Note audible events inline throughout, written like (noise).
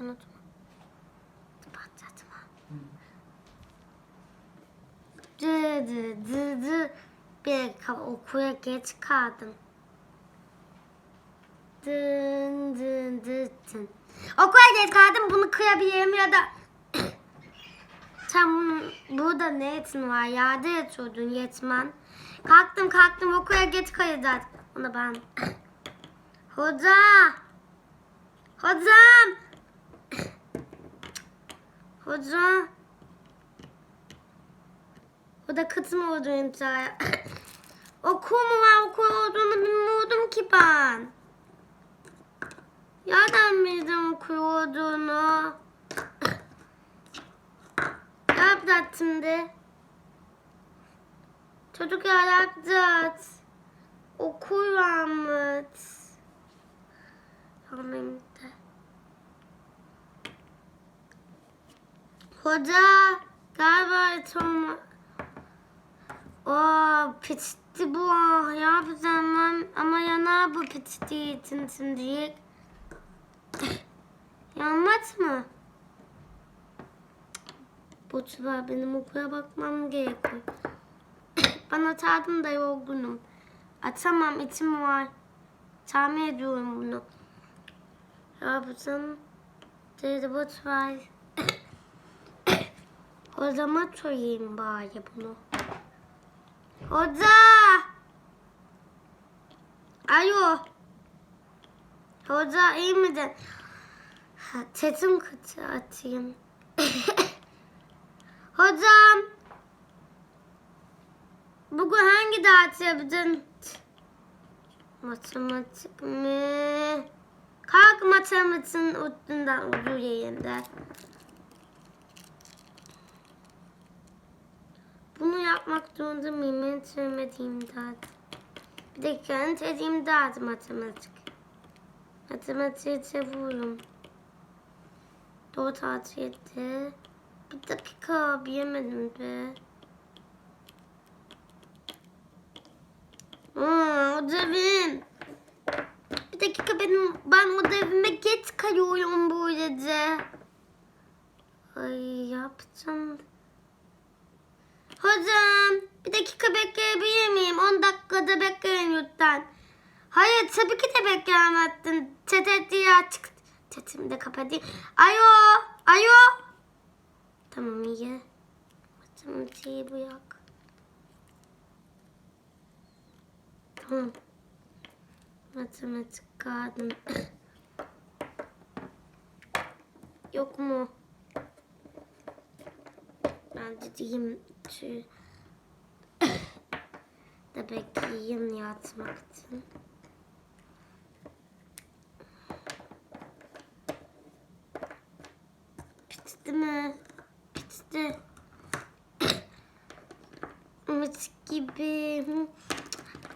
unutma. Patlatma. Dı dı dı dı. Bir dakika okula geç kaldım. Dın dın dın dın. Okula geç kaldım bunu kıyabilirim ya da (coughs) Tam burada ne etin var? Yerde yatıyordun yetmen. Kalktım kalktım okula geç kalacağız. Onu ben. Hoca. (coughs) Hocam. Hoca. O da kıt mı oldu imzaya? (coughs) Okul mu var okul olduğunu bilmiyordum ki ben. Nereden bildim okul olduğunu? (coughs) Ne yapacağız şimdi? Çocuk yapacağız. Okul varmış. Tamam Hoca galiba tam o pişti bu ah ya yapacağım ben ama yanar bu piştiği için şimdi yanmaz mı? Boş ver benim okula bakmam gerekiyor. ben atardım da yorgunum. Atamam içim var. Tahmin ediyorum bunu. Ne yapacağım? Dedi boş ver. Hocama söyleyeyim bari bunu. Hoca! Alo. Hoca iyi misin? Ha, Sesim kötü atayım. (laughs) Hocam. Bugün hangi ders yapacaksın? Matematik mi? Kalk matematiğin üstünden uzayayım da. Bunu yapmak zorunda mıyım? En sevmediğim ders. Bir dakika en sevdiğim ders matematik. Matematiği seviyorum. Dört artı yedi. Bir dakika bilemedim be. Aa, ödevim. Bir dakika benim ben ödevime geç kalıyorum böylece. Ay yapacağım. Hocam bir dakika bekleyebilir miyim? 10 dakikada bekleyin lütfen. Hayır tabii ki de bekleyemezsin. Çete diye açık. Çetimi de kapatayım. Alo. Alo. Tamam iyi. Matematiği bırak. Tamam. Matematik kağıdım. Yok mu? Ben de diyeyim şu (coughs) da bekleyeyim yatmak için. Bitti mi? Bitti. (coughs) mis gibi.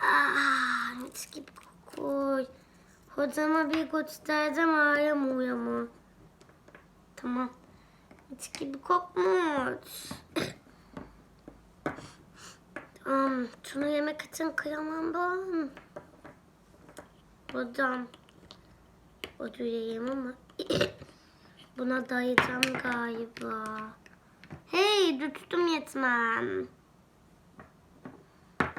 Ah, mis gibi kokuyor. Hocama bir göstereceğim ağlamıyor mu? Tamam. Mis gibi kokmuş. Tamam. Şunu yemek için kıyamam ben. Hocam. Ödül yiyeyim ama. (coughs) Buna dayayacağım galiba. Hey tuttum yetmem.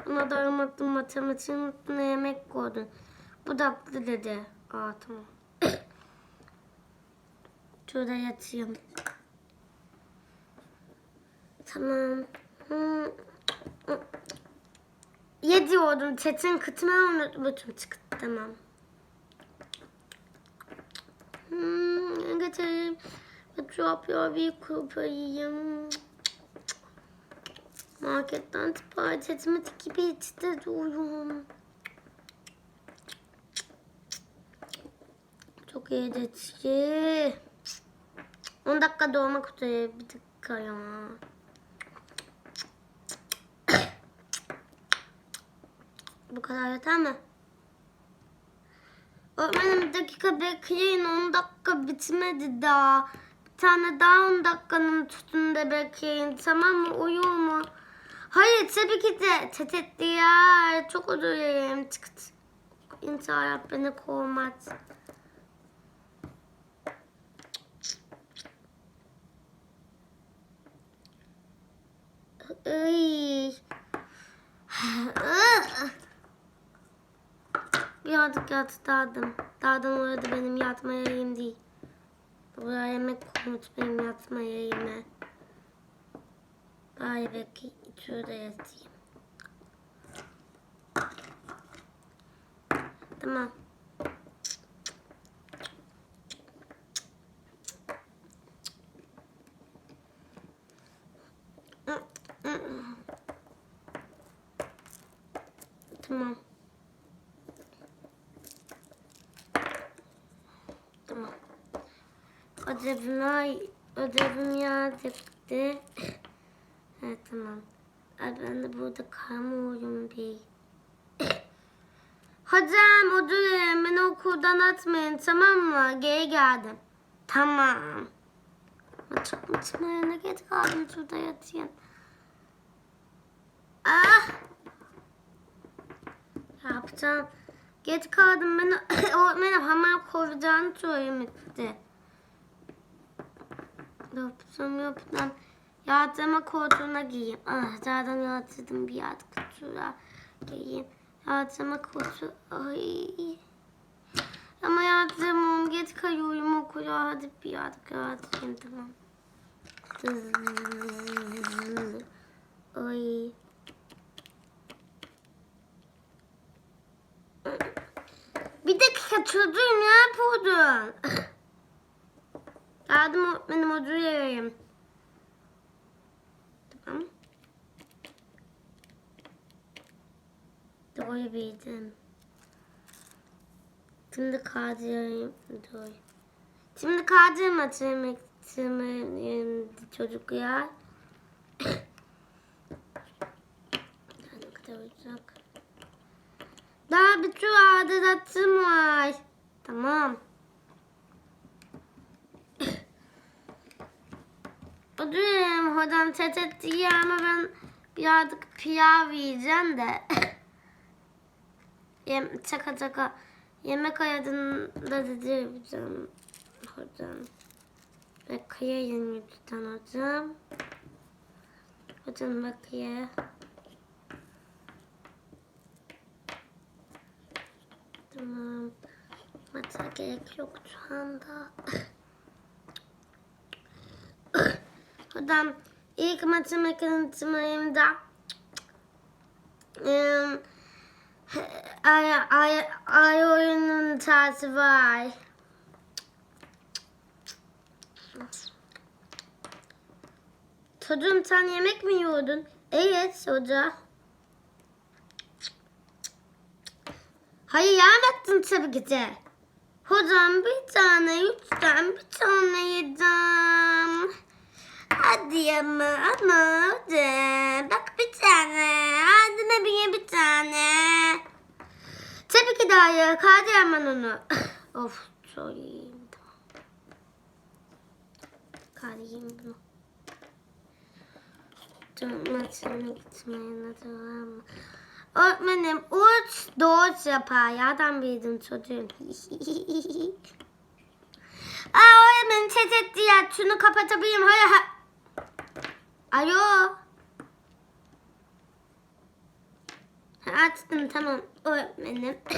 Buna dayamadım matematiğin üstüne yemek koydun. Bu da haklı dedi. Aa tamam. (coughs) Şurada yatayım. Tamam. Hmm. Yediyordum. Çetin kıtma unutmuşum çıktı. Tamam. Hmm, getireyim. Drop your bir kupayım. Marketten sipariş etmek gibi içte duruyorum. Çok eğletici. 10 dakika doğmak üzere. Bir dakika ya. bu kadar yeter mi? Öğretmenim dakika bekleyin 10 dakika bitmedi daha. Bir tane daha 10 dakikanın üstünde bekleyin tamam mı uyuyor mu? Hayır tabii ki de tetet diğer çok özür dilerim çıktı. İntihar beni kovmaz. Ay. (sighs) Ah, ah birazcık yatsıdardım. Dağdan orada benim yatma yerim değil. Buraya yemek koymuş benim yatma yerime. Bari belki şurada yatayım. Tamam. Tamam. Ödevime, ödevim yazıktı. (coughs) evet tamam. Ay ben de burada kalmıyorum bir. (coughs) Hocam ödevim beni okuldan atmayın tamam mı? Geri geldim. Tamam. Ama çok yerine geç kaldım şurada yatayım. Ah! Yapacağım? Geç kaldım beni (coughs) öğretmenim hemen kovacağını söylemişti. Yapsam yapsam. Yatağıma koltuğuna giyeyim. Ah zaten yatırdım bir yatak koltuğuna giyeyim. Yatağıma koltuğu. Ay. Ama yatağım geç kayıyorum okula. Hadi bir yatak yatayım tamam. Ay. Bir dakika çocuğum ne yapıyordun? Yardım öğretmenim dilerim. Tamam. Doğru bildim. Şimdi kaldırayım. Dur. Şimdi kaldırma hatırlamak istiyorum çocuklar. ne kadar uzak. Daha bir sürü adıdatım var. Tamam. Ödüm hocam çetet diye ama ben birazcık pilav yiyeceğim de. (coughs) Yem, çaka çaka. Yemek ayarında dedi yapacağım hocam. Ve kıyayım lütfen hocam. Hocam bakıyor. Tamam. Maça gerek yok şu anda. (coughs) Hocam ilk mekanizmayımda Eee, ay, ay, ay oyunun tarzı var. Çocuğum sen yemek mi yiyordun? Evet hoca. Hayır yemektin tabii ki de. Hocam bir tane lütfen bir tane yedim. Hadi ama ama hocam bak bir tane. Hadi bileyim bir tane. Tabii ki de hayır. (laughs) Hadi hemen onu. of söyleyeyim. Kaleyim bunu. Maçına gitmeye devam mı? Öğretmenim uç doğuş yapar. Yerden bildim çocuğum. (laughs) Aa öğretmenim ses etti ya. Şunu kapatabilirim. Hayır. Ha. Alo. Açtım tamam öğretmenim. (coughs)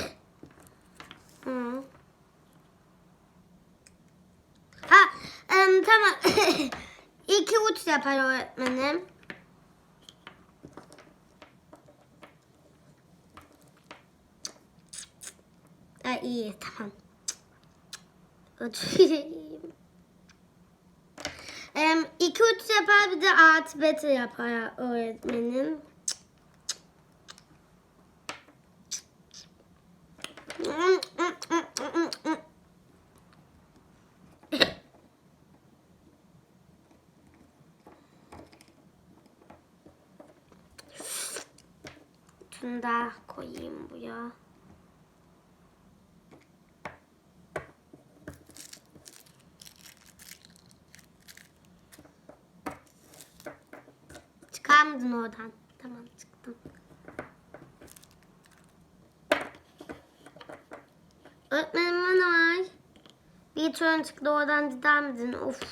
ha um, tamam. (coughs) İki uç yapar öğretmenim. Ha, iyi tamam. Uç. (laughs) 2 3 yapar bir de art beta yapar öğretmenim. Şunu da koyayım bu ya. Turn çıktı oradan gider misin? Of.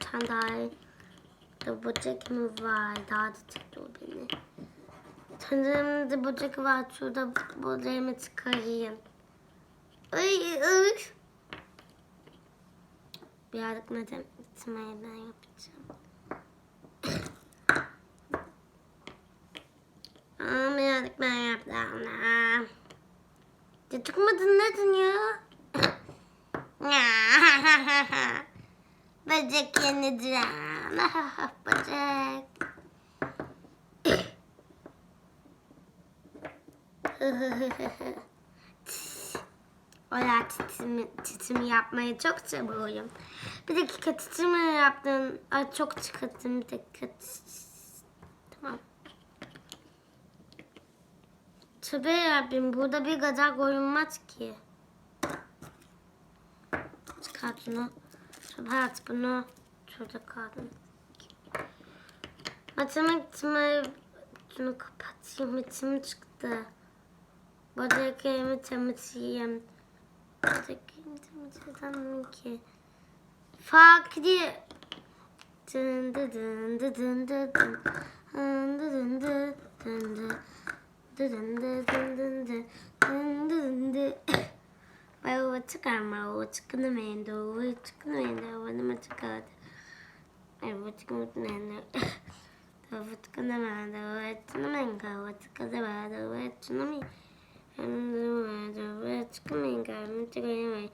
Sen daha. Da böcek mi var? Daha da çıktı o beni. Tanrım da böcek var. Şurada böceğimi çıkarayım. Ay, ay. Birazcık neden gitmeyi ben yapacağım. Aa, birazcık ben. Aa. Ya çıkmadın neden ya? (laughs) Böcek yeneceğim. (laughs) Böcek. (laughs) Ola titimi, titimi yapmayı çok seviyorum. Bir dakika titimi yaptım. Ay çok çıkarttım bir dakika. Tamam. Tabii yapayım. Burada bir kadar koyulmaz ki. Bunu. Çıkart bunu. Şurada kaldım. Matematikimi şunu kapatayım. İçim çıktı. Buradaki temizleyeyim. Buradaki temizleyemem ki. Farklı. Dın dı dın dı dın dı dın. Dın dı dın dı dın dı. Dı dın dı dın dın dı. Dın dı dın çıkarma, o çıkını mende, o çıkını mende, o ne çıkardı. Ay bu çıkını mende. O çıkını mende, o çıkını mende, o çıkını mende, o çıkını mende. Anne, o çıkını mende, o çıkını mende.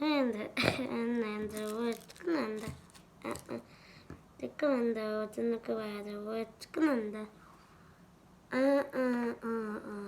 Mende, mende, o çıkını mende. Çıkı mende, o çıkını mende, o çıkını mende. Aa, aa, aa, aa.